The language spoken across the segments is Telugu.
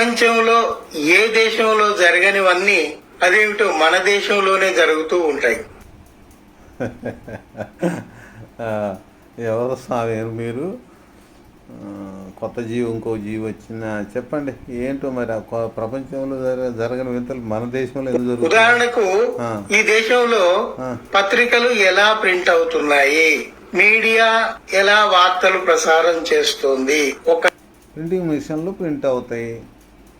ప్రపంచంలో ఏ దేశంలో జరగనివన్నీ అదేమిటో మన దేశంలోనే జరుగుతూ ఉంటాయి. ఎవరు స్వామి మీరు? కొత్త జీవి ఇంకో జీవి వచ్చిందా? చెప్పండి ఏంటో మరి ప్రపంచంలో జర- జరగని వింతలు మన దేశంలో ఎందుకు జరుగుతుంది ఉదాహరణకు. ఈ దేశంలో. పత్రికలు ఎలా ప్రింట్ అవుతున్నాయి? మీడియా ఎలా వార్తలు ప్రసారం చేస్తుంది? ప్రింటింగ్ మిషన్లు ప్రింట్ అవుతాయి.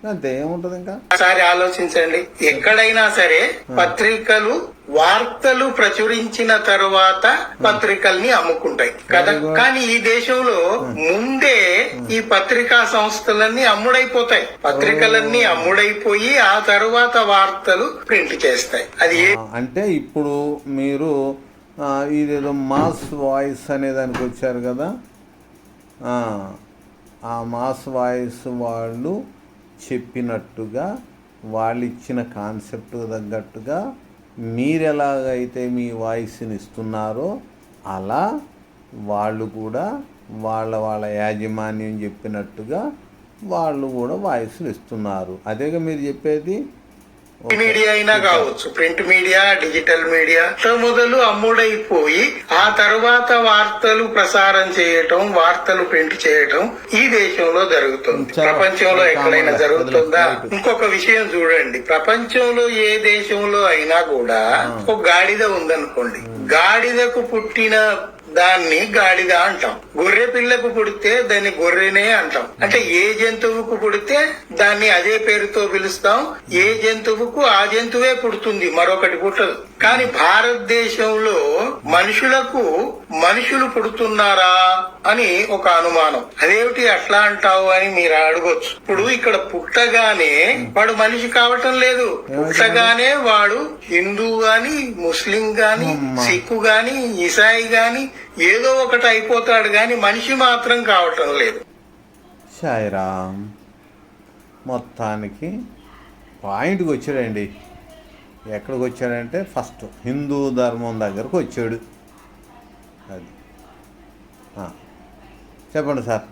అంతే ఏముంటుంది ఇంకా ఒకసారి ఆలోచించండి. ఎక్కడైనా సరే పత్రికలు వార్తలు ప్రచురించిన తరువాత పత్రికల్ని అమ్ముకుంటాయి. కదా? కానీ ఈ దేశంలో ముందే ఈ పత్రికా సంస్థలన్నీ అమ్ముడైపోతాయి. పత్రికలన్నీ అమ్ముడైపోయి ఆ తరువాత వార్తలు ప్రింట్ చేస్తాయి. అది అంటే ఇప్పుడు మీరు ఇదేదో మాస్ వాయిస్ అనే దానికి వచ్చారు కదా? ఆ, ఆ మాస్ వాయిస్ వాళ్ళు చెప్పినట్టుగా వాళ్ళు ఇచ్చిన కాన్సెప్ట్ తగ్గట్టుగా మీరు ఎలాగైతే మీ వాయిస్ని ఇస్తున్నారో అలా వాళ్ళు కూడా వాళ్ళ వాళ్ళ యాజమాన్యం చెప్పినట్టుగా వాళ్ళు కూడా వాయిస్లు ఇస్తున్నారు. అదేగా మీరు చెప్పేది? మీడియా అయినా కావచ్చు. ప్రింట్ మీడియా డిజిటల్ మీడియా మొదలు అమ్ముడైపోయి ఆ తర్వాత వార్తలు ప్రసారం చేయటం వార్తలు ప్రింట్ చేయటం ఈ దేశంలో జరుగుతుంది. చాలా- ప్రపంచంలో ఎక్కడైనా జరుగుతుందా. ఇంకొక విషయం చూడండి. ప్రపంచంలో ఏ దేశంలో అయినా కూడా ఒక గాడిద ఉందనుకోండి. గాడిదకు పుట్టిన దాన్ని గాడిద అంటాం. గొర్రె పిల్లకు పుడితే దాన్ని గొర్రెనే అంటాం. అంటే ఏ జంతువుకు పుడితే దాన్ని అదే పేరుతో పిలుస్తాం. ఏ జంతువుకు ఆ జంతువే పుడుతుంది మరొకటి పుట్టదు. కానీ భారతదేశంలో మనుషులకు మనుషులు పుడుతున్నారా అని ఒక అనుమానం. అదేమిటి అట్లా అంటావు అని మీరు అడగొచ్చు. ఇప్పుడు ఇక్కడ పుట్టగానే వాడు మనిషి కావటం లేదు. పుట్టగానే వాడు హిందూ గాని ముస్లిం గాని. సిక్కు గాని ఇసాయి గాని ఏదో ఒకటి అయిపోతాడు కానీ మనిషి మాత్రం కావటం లేదు. సాయిరామ్ మొత్తానికి పాయింట్కి వచ్చాడండి. ఎక్కడికి వచ్చాడంటే ఫస్ట్ హిందూ ధర్మం దగ్గరకు వచ్చాడు. అది. చెప్పండి సార్.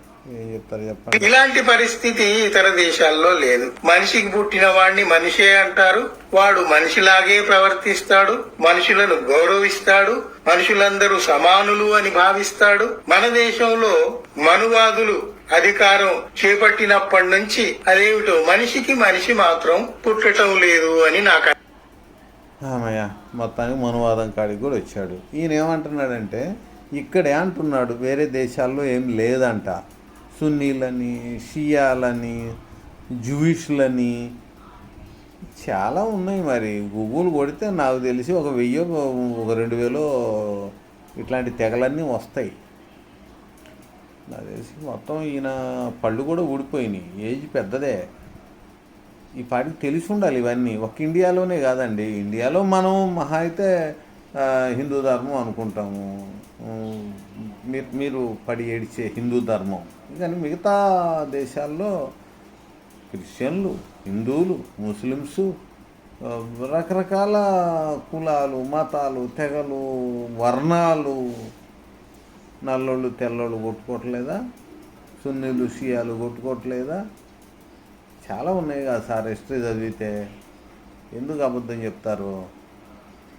ఇలాంటి పరిస్థితి ఇతర దేశాల్లో లేదు. మనిషికి పుట్టిన వాడిని మనిషే అంటారు. వాడు మనిషిలాగే ప్రవర్తిస్తాడు. మనుషులను గౌరవిస్తాడు. మనుషులందరూ సమానులు అని భావిస్తాడు. మన దేశంలో మనువాదులు అధికారం చేపట్టినప్పటి నుంచి అదేమిటో మనిషికి మనిషి మాత్రం పుట్టటం లేదు అని నాకు ఆమయ్య మొత్తానికి మనువాదం కాడికి కూడా వచ్చాడు. ఈయన ఏమంటున్నాడంటే ఇక్కడే అంటున్నాడు వేరే దేశాల్లో ఏం లేదంట. సున్నీలని షియాలని జూయిష్లని చాలా ఉన్నాయి మరి. గూగుల్ కొడితే నాకు తెలిసి ఒక వెయ్యి ఒక రెండు వేలో ఇట్లాంటి తెగలన్నీ వస్తాయి. నాకు తెలిసి మొత్తం ఈయన పళ్ళు కూడా ఊడిపోయినాయి. ఏజ్ పెద్దదే. ఈ పాటికి తెలిసి ఉండాలి ఇవన్నీ. ఒక ఇండియాలోనే కాదండి. ఇండియాలో మనం మహా అయితే హిందూ ధర్మం అనుకుంటాము. మీరు మీరు పడి ఏడిచే హిందూ ధర్మం. కానీ మిగతా దేశాల్లో క్రిస్టియన్లు హిందువులు ముస్లిమ్స్ రకరకాల కులాలు మతాలు తెగలు వర్ణాలు నల్లోళ్ళు తెల్లోళ్ళు కొట్టుకోవట్లేదా? సున్నీలు షియాలు కొట్టుకోవట్లేదా? చాలా ఉన్నాయి కదా సార్ హిస్టరీ చదివితే. ఎందుకు అబద్ధం చెప్తారు?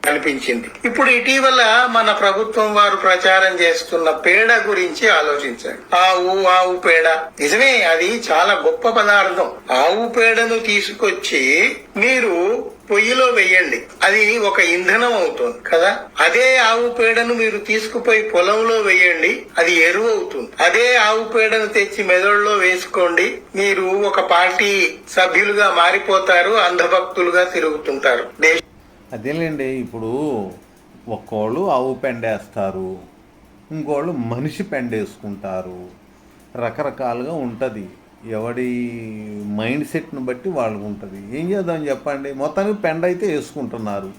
అనిపించింది ఇప్పుడు ఇటీవల మన ప్రభుత్వం వారు ప్రచారం చేస్తున్న పేడ గురించి ఆలోచించండి. ఆవు ఆవు పేడ. నిజమే అది చాలా గొప్ప పదార్థం. ఆవు పేడను తీసుకొచ్చి మీరు పొయ్యిలో వేయండి. అది ఒక ఇంధనం అవుతుంది కదా? అదే ఆవు పేడను మీరు తీసుకుపోయి పొలంలో వేయండి అది ఎరువు అవుతుంది. అదే ఆవు పేడను తెచ్చి మెదడులో వేసుకోండి మీరు ఒక పార్టీ సభ్యులుగా మారిపోతారు అంధభక్తులుగా తిరుగుతుంటారు. దేశ అదేలేండి ఇప్పుడు ఒక్కోళ్ళు ఆవు పెండేస్తారు ఇంకోళ్ళు మనిషి పెండేసుకుంటారు. రకరకాలుగా ఉంటుంది. ఎవడి మైండ్ సెట్ని బట్టి వాళ్ళకు ఉంటుంది. ఏం చేద్దాం చెప్పండి? మొత్తానికి పెండ అయితే వేసుకుంటున్నారు.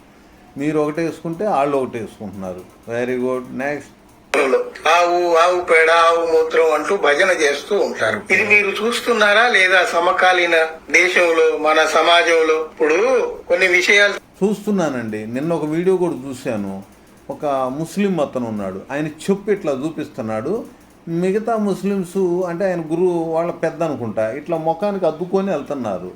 మీరు ఒకటి వేసుకుంటే వాళ్ళు ఒకటి వేసుకుంటున్నారు. Very good. నెక్స్ట్. ఆవు ఆవు పేడ ఆవు మూత్రం అంటూ భజన చేస్తూ ఉంటారు. ఇది మీరు చూస్తున్నారా లేదా సమకాలీన దేశంలో మన సమాజంలో? ఇప్పుడు కొన్ని విషయాలు చూస్తున్నానండి. నిన్న ఒక వీడియో కూడా చూశాను. ఒక ముస్లిం అతను ఉన్నాడు. ఆయన చెప్పు ఇట్లా చూపిస్తున్నాడు. మిగతా ముస్లిమ్స్ అంటే ఆయన గురువు వాళ్ళ పెద్ద అనుకుంటా ఇట్లా ముఖానికి అద్దుకొని వెళ్తున్నారు.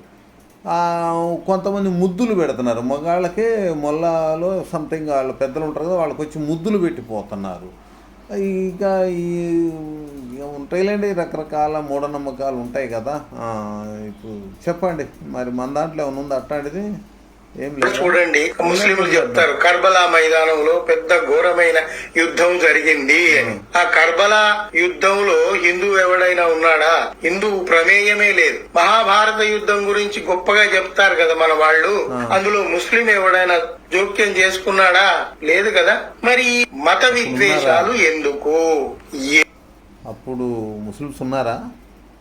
కొంతమంది ముద్దులు పెడుతున్నారు. మగాళ్ళకే మొల్లాలో సంథింగ్ వాళ్ళ పెద్దలు ఉంటారు కదా వాళ్ళకి వచ్చి ముద్దులు పెట్టిపోతున్నారు ఇక ఈ ఉంటాయిలేండి రకరకాల మూఢనమ్మకాలు ఉంటాయి కదా. ఇప్పుడు చెప్పండి మరి మన దాంట్లో ఏమైనా ఉందా అట్లాంటిది? చూడండి ముస్లింలు చెప్తారు కర్బలా మైదానంలో పెద్ద ఘోరమైన యుద్ధం జరిగింది. అని ఆ కర్బలా యుద్ధంలో హిందువు ఎవడైనా ఉన్నాడా? హిందువు ప్రమేయమే లేదు. మహాభారత యుద్ధం గురించి గొప్పగా చెప్తారు కదా మన వాళ్ళు. అందులో ముస్లిం ఎవడైనా జోక్యం చేసుకున్నాడా? లేదు కదా? మరి మత విద్వేషాలు ఎందుకు? అప్పుడు ముస్లిమ్స్ ఉన్నారా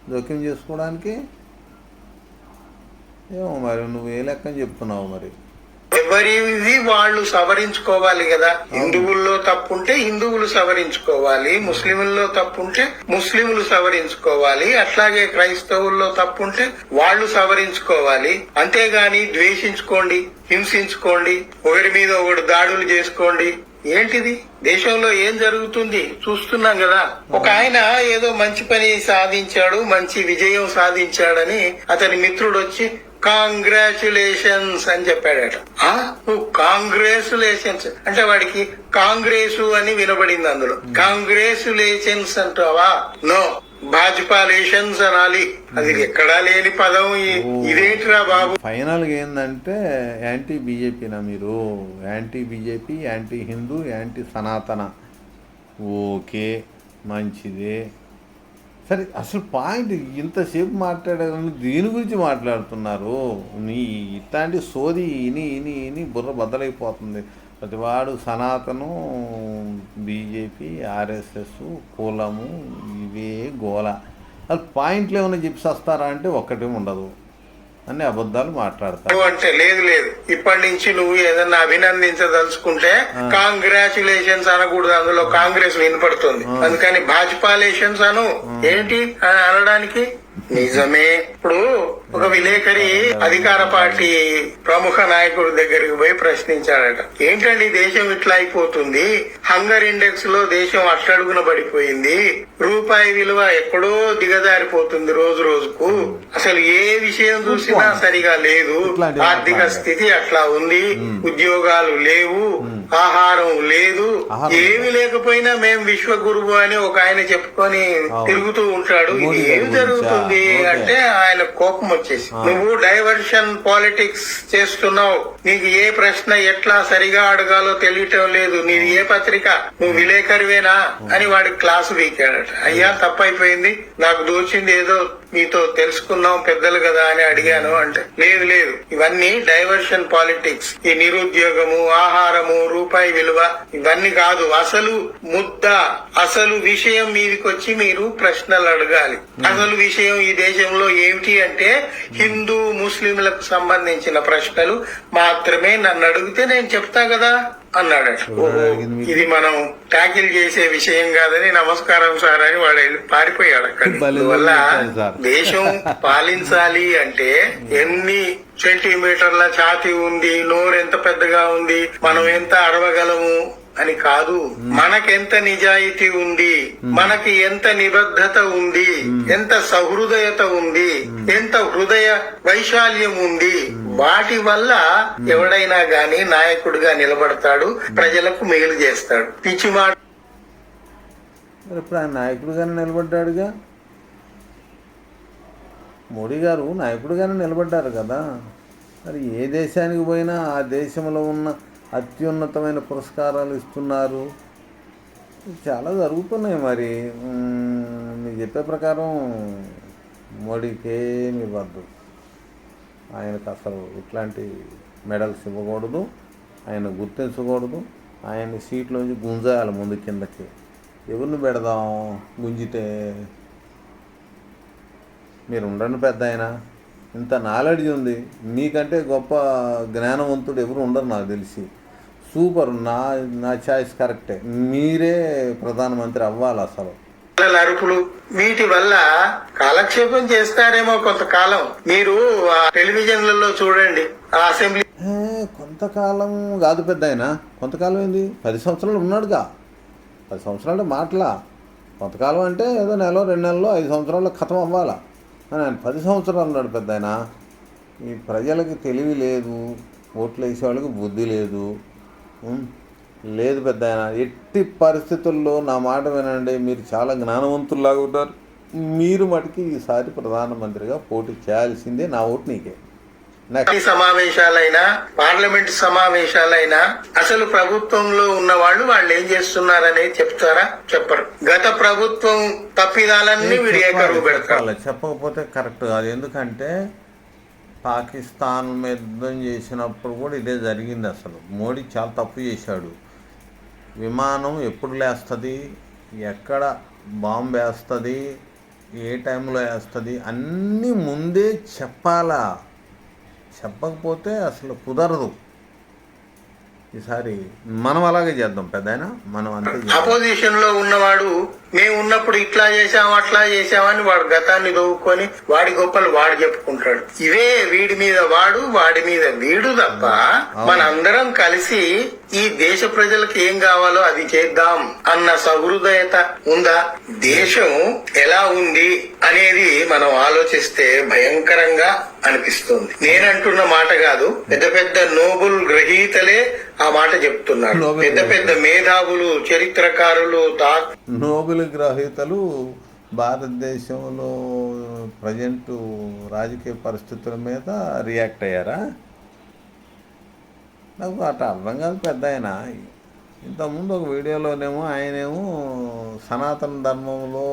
జోక్యం చేసుకోవడానికి? ఏమో మరి నువ్వు ఏ లెక్కని చెప్తున్నావు మరి? ఎవరివి వాళ్ళు సవరించుకోవాలి కదా. హిందువుల్లో తప్పుంటే హిందువులు సవరించుకోవాలి ముస్లింల్లో తప్పుంటే ముస్లింలు సవరించుకోవాలి అట్లాగే క్రైస్తవుల్లో తప్పుంటే వాళ్ళు సవరించుకోవాలి. అంతేగాని ద్వేషించుకోండి హింసించుకోండి ఒకరి మీద ఒకడు దాడులు చేసుకోండి. ఏంటిది? దేశంలో ఏం జరుగుతుంది? చూస్తున్నాం కదా. ఒక ఆయన ఏదో మంచి పని సాధించాడు మంచి విజయం సాధించాడని అతని మిత్రుడు వచ్చి కాంగ్రాచులేషన్స్ అని చెప్పాడట. ఆ? నువ్వు కాంగ్రాచులేషన్స్ అంటే వాడికి కాంగ్రెసు అని వినబడింది అందులో. కాంగ్రాచులేషన్స్ అంటావా? నో. భాజపాలేషన్స్ అనాలి. అది ఎక్కడా లేని పదం ఇదేంటిరా బాబు? ఫైనల్గా ఏంటంటే యాంటీ బీజేపీనా మీరు. Anti BJP anti Hindu anti Sanatana okay మంచిదే. సరే అసలు పాయింట్ ఇంతసేపు మాట్లాడారు దీని గురించి మాట్లాడుతున్నారు? నీ ఇట్లాంటి సోది ఇని ఇని ఇని బుర్ర బద్దలైపోతుంది. ప్రతివాడు సనాతనం బీజేపీ ఆర్ఎస్ఎస్ కులము ఇవే గోల. అది పాయింట్లు ఏమైనా చెప్పి వస్తారా అంటే ఒక్కటే ఉండదు. అన్ని అబద్ధాలు మాట్లాడతారు. అంటే లేదు లేదు. ఇప్పటి నుంచి నువ్వు ఏదన్నా అభినందించదలుచుకుంటే కాంగ్రాచులేషన్స్ అనకూడదు. అందులో కాంగ్రెస్ వినపడుతుంది. అందుకని భాజపాలేషన్స్ అను. ఏంటి? అని అనడానికి? నిజమే. ఇప్పుడు ఒక విలేకరి అధికార పార్టీ ప్రముఖ నాయకుడి దగ్గరికి పోయి ప్రశ్నించాడట. ఏంటండి దేశం ఇట్లా అయిపోతుంది? హంగర్ ఇండెక్స్లో దేశం అట్టడుగున పడిపోయింది. రూపాయి విలువ ఎక్కడో దిగజారిపోతుంది రోజు రోజుకు. అసలు ఏ విషయం చూసినా సరిగా లేదు. ఆర్థిక. స్థితి అట్లా ఉంది. ఉద్యోగాలు లేవు. ఆహారం లేదు. ఏమి లేకపోయినా మేం విశ్వగురువు అని ఒక ఆయన చెప్పుకొని. తిరుగుతూ ఉంటాడు. ఇది ఏం జరుగుతుంది. అంటే ఆయన కోపం వచ్చేసి. నువ్వు డైవర్షన్ పాలిటిక్స్ చేస్తున్నావు. నీకు ఏ ప్రశ్న ఎట్లా సరిగా అడగాలో తెలియటం లేదు. నీది ఏ పత్రిక? నువ్వు విలేకరివేనా? అని వాడి క్లాసు వీకాడట అయ్యా తప్పైపోయింది. నాకు దోచింది ఏదో మీతో తెలుసుకున్నాం పెద్దలు కదా అని అడిగాను అంటే లేదు లేదు. ఇవన్నీ డైవర్షన్ పాలిటిక్స్. ఈ నిరుద్యోగము ఆహారము రూపాయి విలువ ఇవన్నీ కాదు. అసలు ముద్ద అసలు విషయం మీదకి వచ్చి మీరు ప్రశ్నలు అడగాలి. అసలు విషయం ఈ దేశంలో ఏమిటి అంటే హిందూ ముస్లింలకు సంబంధించిన ప్రశ్నలు మాత్రమే నన్ను అడిగితే నేను చెప్తా కదా. అన్నాడట ఓహో ఇది మనం ట్యాకిల్ చేసే విషయం కాదని నమస్కారం సార్ అని వాడు వెళ్ళి పారిపోయాడు అక్కడ. భలే వల్ల చెప్పారు సార్. దేశం పాలించాలి అంటే ఎన్ని సెంటీమీటర్ల ఛాతి ఉంది నోరు ఎంత పెద్దగా ఉంది మనం ఎంత అరవగలము అని కాదు. మనకెంత నిజాయితీ ఉంది మనకి ఎంత నిబద్ధత ఉంది ఎంత సహృదయత ఉంది ఎంత హృదయ వైశాల్యం ఉంది వాటి వల్ల ఎవడైనా గాని నాయకుడిగా నిలబడతాడు ప్రజలకు మేలు చేస్తాడు. పిచ్చి మాట మరి ఇప్పుడు ఆయన నాయకుడిగానే నిలబడ్డాడుగా? మోడీ గారు నాయకుడిగానే నిలబడ్డారు కదా. మరి ఏ దేశానికి పోయినా ఆ దేశంలో ఉన్న అత్యున్నతమైన పురస్కారాలు ఇస్తున్నారు. చాలా జరుగుతున్నాయి మరి. మీరు చెప్పే ప్రకారం మోడీకేమి ఇవ్వద్దు ఆయనకు అసలు ఇట్లాంటి మెడల్స్ ఇవ్వకూడదు. ఆయన గుర్తించకూడదు. ఆయన సీట్లోంచి గుంజాయాలి ముందు కిందకి. ఎవరిని పెడదాం? గుంజితే మీరు ఉండండి పెద్ద ఆయన ఇంత నాలెడ్జ్ ఉంది. మీకంటే గొప్ప జ్ఞానవంతుడు ఎవరు ఉండరు నాకు తెలిసి. సూపర్. నా నా చాయిస్ కరెక్టే. మీరే ప్రధానమంత్రి అవ్వాలి అసలు అరుపులు వీటి వల్ల కాలక్షేపం చేస్తారేమో కొంతకాలం. మీరు టెలివిజన్లలో చూడండి ఆ అసెంబ్లీ. కొంతకాలం కాదు పెద్ద ఆయన కొంతకాలం ఏంది? పది సంవత్సరాలు ఉన్నాడుగా. పది సంవత్సరాలు మాటలా. కొంతకాలం అంటే ఏదో నెల రెండు నెలల్లో ఐదు సంవత్సరాల్లో ఖతం అవ్వాలా. అని ఆయన పది సంవత్సరాలు ఉన్నాడు పెద్ద ఆయన ఈ ప్రజలకి తెలివి లేదు ఓట్లు వేసే వాళ్ళకి బుద్ధి లేదు? లేదు పెద్ద ఆయన ఎట్టి పరిస్థితుల్లో నా మాట వినండి మీరు చాలా జ్ఞానవంతుల్లాగా ఉంటారు. మీరు మటుకి ఈసారి ప్రధానమంత్రిగా పోటీ చేయాల్సిందే నా ఓటు నీకే. సమావేశాలైనా పార్లమెంట్ సమావేశాలైనా అసలు ప్రభుత్వంలో ఉన్న వాళ్ళు వాళ్ళు ఏం చేస్తున్నారనేది చెప్తారా? చెప్పరు. గత ప్రభుత్వం తప్పిదాలన్నీ వీడు ఏకరువు పెడతారు. చెప్పకపోతే కరెక్ట్ కాదు. ఎందుకంటే పాకిస్తాన్ మీద యుద్ధం చేసినప్పుడు కూడా ఇదే జరిగింది అసలు. మోడీ చాలా తప్పు చేశాడు. విమానం ఎప్పుడు లేస్తుంది? ఎక్కడ బాంబు వేస్తుంది? ఏ టైంలో వేస్తుంది? అన్నీ ముందే చెప్పాలా? చెప్పకపోతే అసలు కుదరదు. ఈసారి మనం అలాగే చేద్దాం పెద్ద మనం అంతే. అపోజిషన్లో ఉన్నవాడు మేము ఉన్నప్పుడు ఇట్లా చేశాం అట్లా చేశామని వాడు గతాన్ని దొవ్వుకొని వాడి గొప్పలు వాడు చెప్పుకుంటాడు. ఇవే వీడి మీద వాడు వాడి మీద వీడు తప్ప మనందరం కలిసి ఈ దేశ ప్రజలకు ఏం కావాలో అది చేద్దాం అన్న సహృదయత ఉందా? దేశం ఎలా ఉంది అనేది మనం ఆలోచిస్తే భయంకరంగా అనిపిస్తుంది. నేనంటున్న మాట కాదు పెద్ద పెద్ద నోబుల్ గ్రహీతలే ఆ మాట చెప్తున్నారు. పెద్ద పెద్ద మేధావులు చరిత్రకారులు నోబెల్ గ్రహీతలు భారతదేశంలో ప్రజెంట్ రాజకీయ పరిస్థితుల మీద రియాక్ట్ అయ్యారా? నాకు అట అర్థం కాదు పెద్ద ఆయన. ఇంతకుముందు ఒక వీడియోలోనేమో ఆయనేమో సనాతన ధర్మంలో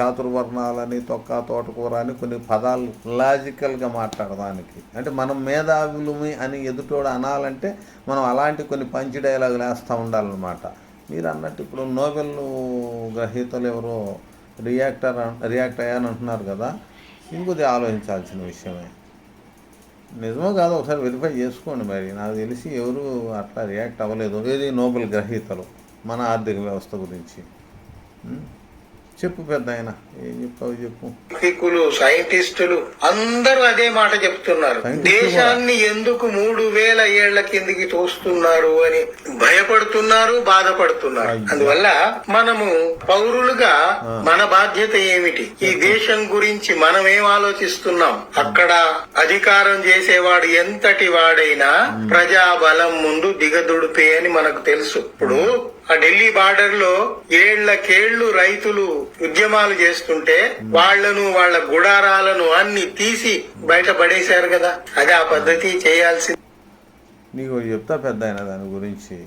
చాతుర్వర్ణాలని తొక్క తోటకూర అని కొన్ని పదాలు లాజికల్గా మాట్లాడడానికి అంటే మనం మేధావులమి అని ఎదుటోడు అనాలంటే మనం అలాంటి కొన్ని పంచి డైలాగులు వేస్తూ ఉండాలన్నమాట. మీరు అన్నట్టు ఇప్పుడు నోబెల్ గ్రహీతలు ఎవరో రియాక్టర్ రియాక్ట్ అయ్యాని అంటున్నారు కదా. ఇంకొద్ది ఆలోచించాల్సిన విషయమే. నిజమో కాదో ఒకసారి వెరిఫై చేసుకోండి మరి. నాకు తెలిసి ఎవరు అట్లా రియాక్ట్ అవ్వలేదు. ఏది నోబెల్ గ్రహీతలు మన ఆర్థిక వ్యవస్థ గురించి. చెప్పు పెద్ద ఆయన ఏం చెప్పావు చెప్పు. సాంకేతికులు సైంటిస్టులు అందరూ అదే మాట చెప్తున్నారు. దేశాన్ని ఎందుకు మూడు వేల ఏళ్ళ కిందికి తోస్తున్నారు అని భయపడుతున్నారు బాధపడుతున్నారు. అందువల్ల మనము పౌరులుగా మన బాధ్యత ఏమిటి? ఈ దేశం గురించి మనం ఏం ఆలోచిస్తున్నాం? అక్కడ అధికారం చేసేవాడు ఎంతటి వాడైనా ప్రజా బలం ముందు దిగదుడిపే అని మనకు తెలుసు. ఇప్పుడు ఆ ఢిల్లీ బార్డర్లో ఏళ్ళకేళ్ళు రైతులు ఉద్యమాలు చేస్తుంటే వాళ్ళను వాళ్ళ గుడారాలను అన్ని తీసి బయట పడేశారు కదా. అది ఆ పద్ధతి చేయాల్సింది. నీకు చెప్తా పెద్ద ఆయన దాని గురించి.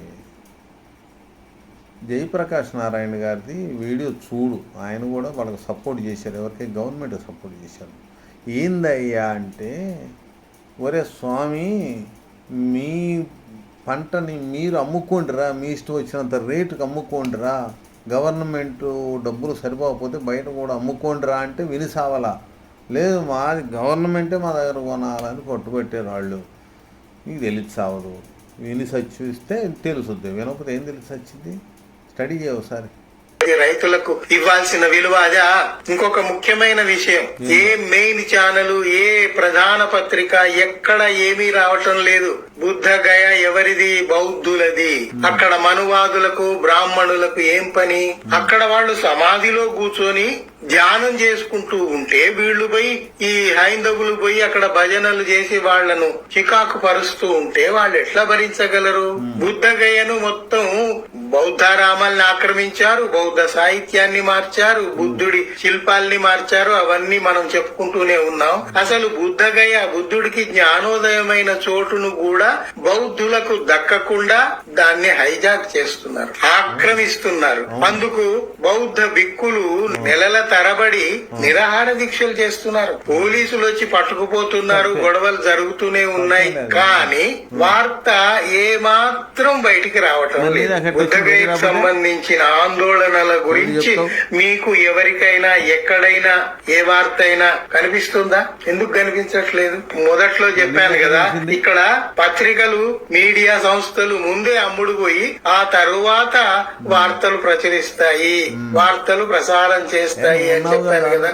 జయప్రకాష్ నారాయణ గారిది వీడియో చూడు. ఆయన కూడా వాళ్ళకి సపోర్ట్ చేశారు. ఎవరికి గవర్నమెంట్ సపోర్ట్ చేశారు. ఏందయ్యా అంటే ఒరే స్వామి మీ పంటని మీరు అమ్ముకోండిరా మీ ఇష్టం వచ్చినంత రేటుకి అమ్ముకోండిరా. గవర్నమెంట్ డబ్బులు సరిపోకపోతే బయట కూడా అమ్ముకోండిరా అంటే వినిసావలా లేదు మాది గవర్నమెంటే మా దగ్గర కొనాలని పట్టుబట్టారు వాళ్ళు. నీకు తెలిసి సావదు. విని సచ్చిస్తే తెలుసుద్ది. వినకపోతే ఏం తెలిసి వచ్చింది స్టడీ చేయ రైతులకు ఇవ్వాల్సిన విలువ అదా? ఇంకొక ముఖ్యమైన విషయం. ఏ మెయిన్ ఛానల్ ఏ ప్రధాన పత్రిక ఎక్కడ ఏమీ రావటం లేదు. బుద్ధ గయ ఎవరిది? బౌద్ధులది. అక్కడ మనువాదులకు బ్రాహ్మణులకు ఏం పని? అక్కడ వాళ్ళు సమాధిలో కూర్చొని ధ్యానం చేసుకుంటూ ఉంటే వీళ్ళు పోయి ఈ హైందవులు పోయి అక్కడ భజనలు చేసి వాళ్ళను చికాకు పరుస్తూ ఉంటే వాళ్ళు ఎట్లా భరించగలరు? బుద్ధ గయను మొత్తం బౌద్ధారామాల్ని ఆక్రమించారు బౌద్ధ సాహిత్యాన్ని మార్చారు బుద్ధుడి శిల్పాల్ని మార్చారు అవన్నీ మనం చెప్పుకుంటూనే ఉన్నాం. అసలు బుద్ధగయ బుద్ధుడికి జ్ఞానోదయమైన చోటును కూడా బౌద్ధులకు దక్కకుండా దాన్ని హైజాక్ చేస్తున్నారు ఆక్రమిస్తున్నారు. అందుకు బౌద్ధ బిక్కులు నెలల తరబడి నిరాహార దీక్షలు చేస్తున్నారు. పోలీసులు వచ్చి పట్టుకుపోతున్నారు గొడవలు జరుగుతూనే ఉన్నాయి. కానీ వార్త ఏ మాత్రం బయటికి రావటం లేదు. సంబంధించిన ఆందోళనల గురించి? మీకు ఎవరికైనా ఎక్కడైనా ఏ వార్త అయినా కనిపిస్తుందా? ఎందుకు కనిపించట్లేదు? మొదట్లో చెప్పాను కదా? ఇక్కడ పత్రికలు మీడియా సంస్థలు ముందే అమ్ముడు పోయి ఆ తరువాత వార్తలు ప్రచురిస్తాయి వార్తలు ప్రసారం చేస్తాయి. అని చెప్పాను కదా,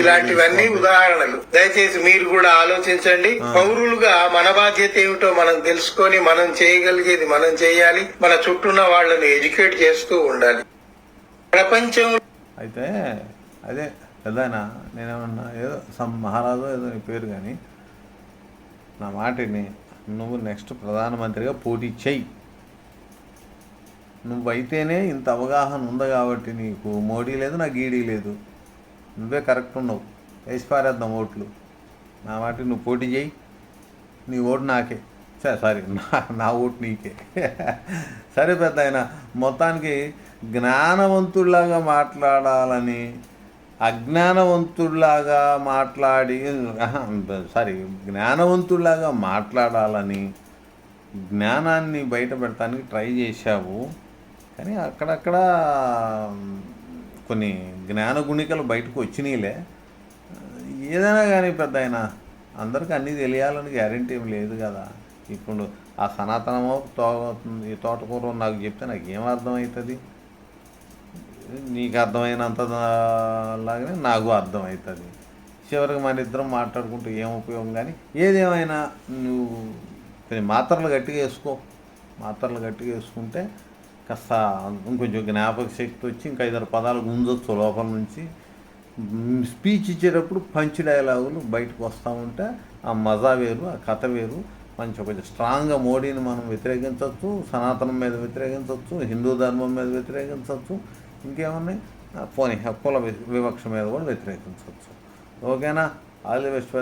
ఇలాంటివన్నీ ఉదాహరణలు. దయచేసి మీరు కూడా ఆలోచించండి. పౌరులుగా మన బాధ్యత ఏమిటో మనం తెలుసుకొని మనం చేయగలిగేది మనం చేయాలి. మన చుట్టూన్న వాళ్ళని ఎడ్యుకేట్ చేస్తూ ఉండాలి. ప్రపంచం అయితే అదే పెద్దయినా నేనేమన్నా ఏదో సమ్ మహారాజు ఏదో నీ పేరు కానీ నా మాటిని నువ్వు నెక్స్ట్ ప్రధానమంత్రిగా పోటీ చెయ్యి నువ్వైతేనే ఇంత అవగాహన ఉంది కాబట్టి నీకు మోడీ లేదు నాకు గీడీ లేదు. నువ్వే కరెక్ట్ ఉన్నావు. వేసి పారేద్దాం ఓట్లు. నా మాట నువ్వు పోటీ చేయి. నీ ఓటు నాకే. సరే సారీ నా నా ఓటు నీకే. సరే పెద్ద ఆయన మొత్తానికి జ్ఞానవంతుడిలాగా మాట్లాడాలని అజ్ఞానవంతుడిలాగా మాట్లాడి సారీ జ్ఞానవంతుడిలాగా మాట్లాడాలని జ్ఞానాన్ని బయట పెడతానికి ట్రై చేశావు. కానీ అక్కడక్కడ కొన్ని జ్ఞాన గుణికలు బయటకు వచ్చినాయిలే ఏదైనా కానీ పెద్ద ఆయన అందరికీ అన్నీ తెలియాలని గ్యారంటీ ఏం లేదు కదా. ఇప్పుడు ఆ సనాతనమో తో ఈ తోటకూర నాకు చెప్తే నాకు ఏం అర్థమవుతుంది? నీకు అర్థమైనంత లాగానే నాకు అర్థమవుతుంది. చివరికి మన ఇద్దరం మాట్లాడుకుంటూ ఏం ఉపయోగం కానీ ఏదేమైనా నువ్వు కొన్ని మాత్రలు గట్టిగా వేసుకో. మాత్రలు గట్టిగా వేసుకుంటే కాస్త ఇంకొంచెం జ్ఞాపక శక్తి వచ్చి ఇంకా ఐదారు పదాలు గుంజొచ్చు లోపల నుంచి స్పీచ్ ఇచ్చేటప్పుడు పంచ్ డైలాగులు బయటకు వస్తూ ఉంటే ఆ మజా వేరు ఆ కథ వేరు. మంచి కొంచెం స్ట్రాంగ్గా మోడీని మనం వ్యతిరేకించవచ్చు సనాతనం మీద వ్యతిరేకించవచ్చు హిందూ ధర్మం మీద వ్యతిరేకించవచ్చు ఇంకేమున్నాయి? పోనీ కుల వివక్ష మీద కూడా వ్యతిరేకించవచ్చు. ఓకేనా? All the best